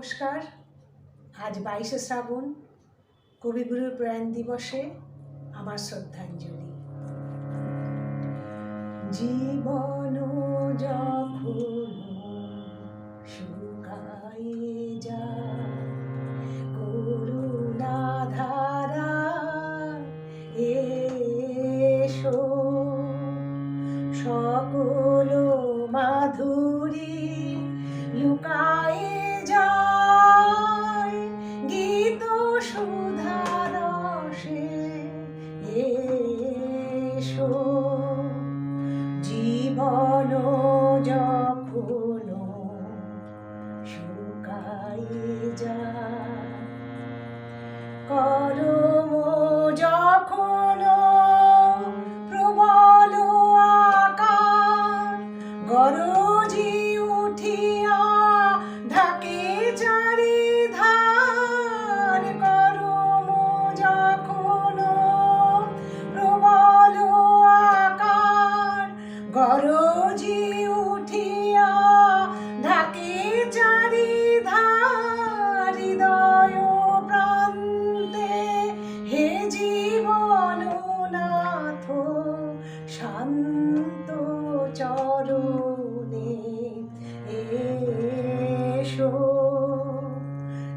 নমস্কার। আজ বাইশে শ্রাবণ, কবিগুরুর প্রয়াণ দিবসে আমার শ্রদ্ধাঞ্জলি। জীবন যখন শুকায়ে যায় করুণা ধারা এসো। সকল মাধুরী লুকায়ে এসো। জীবন যখন গরজি উঠিয়া ঢাকে চারি হৃদয় প্রান্তে হে জীবন নাথ শান্ত চরণে এসো।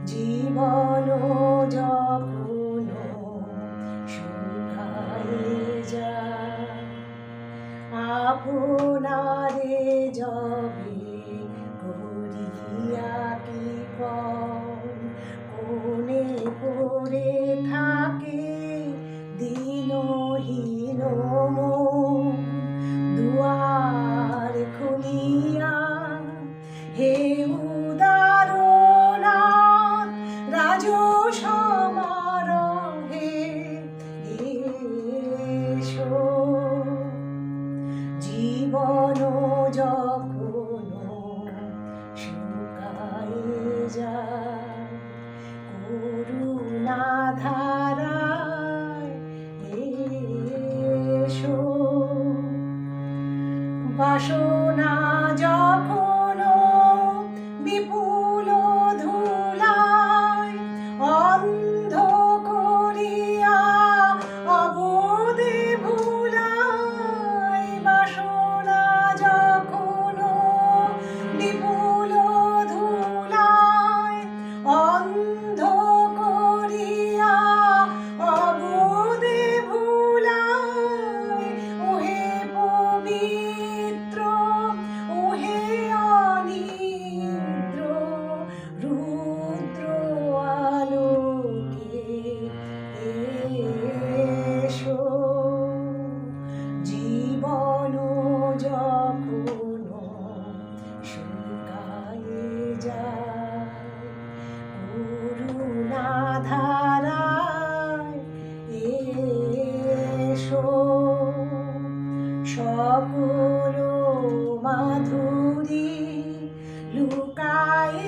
জীবন যখন যায় করুণা ধারায় এসো। বাসনা যখন বিপুল ধুলায় সকল মাধুরী লুকায়ে